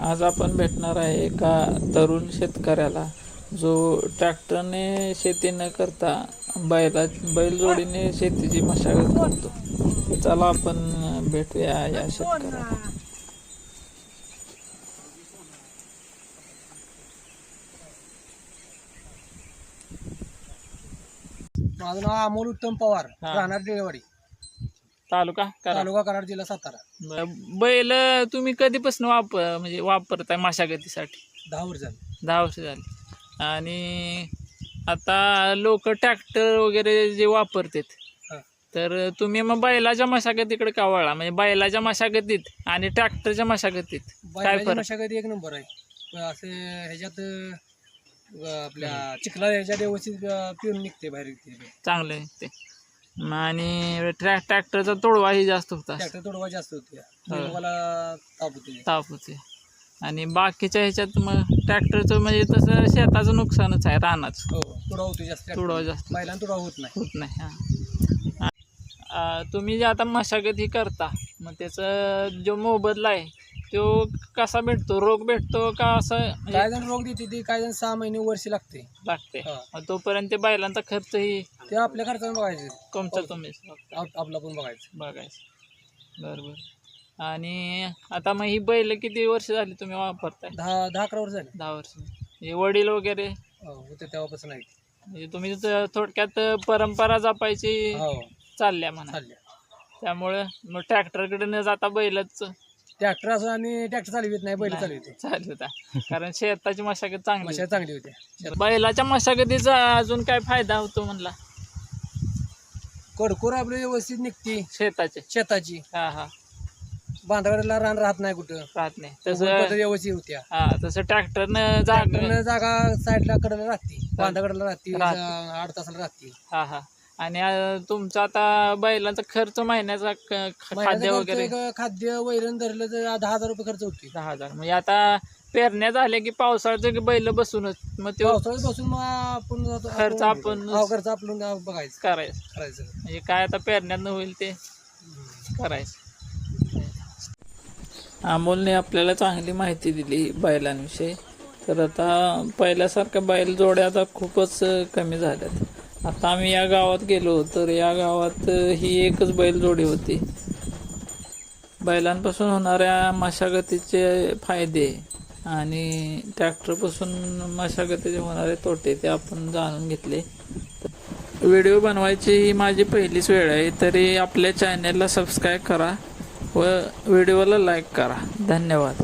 आज आपण भेटणार आहे एका तरुण शेतकऱ्याला. जो ट्रॅक्टरने शेती न करता बैला बैलजोडीने शेतीची मशागत करतो. चला आपण भेटूया या शेतकऱ्याला. माझं नाव अमोल उत्तम पवार. राहणार डेळवाडी तालुका करा तालुका कराड जिल्हा सातारा. ब- बैल तुम्ही कधीपासून वापर म्हणजे वापरताय मशागतीसाठी? दहा वर्ष झाली. दहा वर्ष झाली. आणि आता लोक ट्रॅक्टर वगैरे जे वापरतात हा. तर तुम्ही मग बैलाच्या मशागतीकडे का वळला? म्हणजे बैलाच्या मशागतीत आणि ट्रॅक्टरच्या मशागतीत काय बैलाची फरक? मशागती एक नंबर आहे. असे ह्याच्यात अं, आपल्या चिखला ह्याच्यात व्यवस्थित अं, पिऊन निघते बाहेर. निघते चांगलं आहे ते म आणि ट्रॅ ट्रॅक्टरचा तोडवाही जास्त होता. ट्रॅक्टर तोडवा जास्त होते हा. मला ताप होते ताप होते आणि बाकीच्या ह्याच्यात मग ट्रॅक्टरचं म्हणजे तसं शेताचं नुकसानच आहे रानाचं. हो तुडवा होते जास्त. तुडवा जास्त. तुडवा होत नाही. होत नाही हां. तुम्ही जे आता मशागत ही करता मग त्याचं जो मोबदला आहे तो कसा भेटतो? रोग भेटतो का असं काय जण रोग देते ते काय जण सहा महिने वर्ष लागते. लागते. हा. मग तोपर्यंत ते बैलांचा खर्चही ते आपल्या खर्चानं बघायचं. तुमचा तुम्हीच आप- आपला पण बघायचं. बघायचं. बरं बरं आणि आता मग ही बैल किती वर्ष झाली तुम्ही वापरताय? दहा दहा अकरा वर्ष झाले. दहा वर्ष. म्हणजे वडील वगैरे? हो होते तेव्हापासून आहे म्हणजे तुम्ही थोडक्यात परंपरा जपायची हो. चालल्या म्हणा. चालले त्यामुळं मग ट्रॅक्टरकडे न जाता बैलच ट्रॅक्टर असं आणि ट्रॅक्टर चालवित नाही बैल नाही. चालविते चालू होता. कारण शेताची मशागत चांगली मशा चांगली होते. होती. बैलाच्या मशागतीचा अजून काय फायदा होतो म्हणला? कडकोर आपली व्यवस्थित निघते. शेताचे. शेताची. हा हा. बांधाकडला रान राहत नाही कुठं. राहत नाही. तसं व्यवस्थित होत्या. हा तसं ट्रॅक्टरनं जाग ट्रॅक्टरनं जागा साईडला कडला राहते. बांधाकडला राहते. आठ तासाला राहते. हा हा. आणि तुमचा आता बैलांचा खर्च महिन्याचा क- खाद्य महिन्याचा वगैरे खर्च एक खाद्य वैरण धरलं तर दहा हजार रुपये खर्च होते दहा हजार. म्हणजे आता पेरण्या झाल्या की पावसाळ्याचं बैल बसूनच मग ते पावसाळ्यात बसून मग आपण खर्च आपण- हो, खर्च आपण बघायचं. करायचं. करायचं. म्हणजे काय आता पेरण्यात होईल ते? करायचं. अमोलने आपल्याला चांगली माहिती दिली बैलांविषयी. तर आता पहिल्यासारख्या बैल जोड्या आता खूपच अ, कमी झाल्यात. आता आम्ही या गावात गेलो तर या गावात ही एकच बैलजोडी होती. बैलांपासून होणाऱ्या मशागतीचे फायदे आणि ट्रॅक्टरपासून मशागतीचे होणारे तोटे ते आपण जाणून घेतले. व्हिडिओ बनवायची ही माझी पहिलीच वेळ आहे तरी आपल्या चॅनेलला सबस्क्राईब करा व व्हिडिओला लाईक करा. धन्यवाद.